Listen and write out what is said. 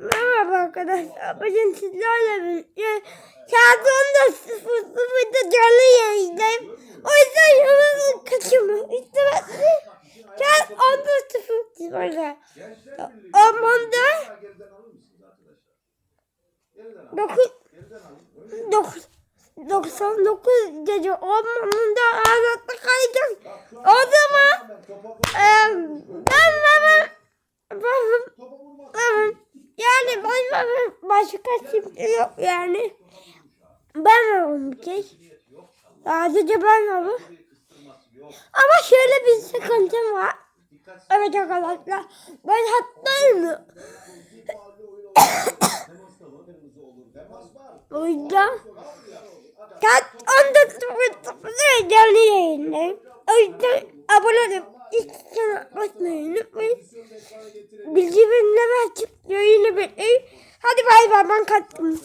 Merhaba arkadaşlar. Bugün sizlerle birlikte saat 14.00'da canlı yayındayım. O yüzden yolunu kaçırma. İşte ben saat 14.00'da ormanda 9 9 99 gece ormanında ağzakta kaydım. O zaman e, ben hemen ben, ben, yani ben, başka kimse yok yani. Ben varım bir kez. Sadece ben varım. Ama şöyle bir sıkıntım var. Evet arkadaşlar. Ben hastayım. O yüzden saat 14.00'da canlı yayındayım. O yüzden abone olup ilk sana basmayı unutmayın. Yayını bekleyin. Hadi bay bay ben kaçtım.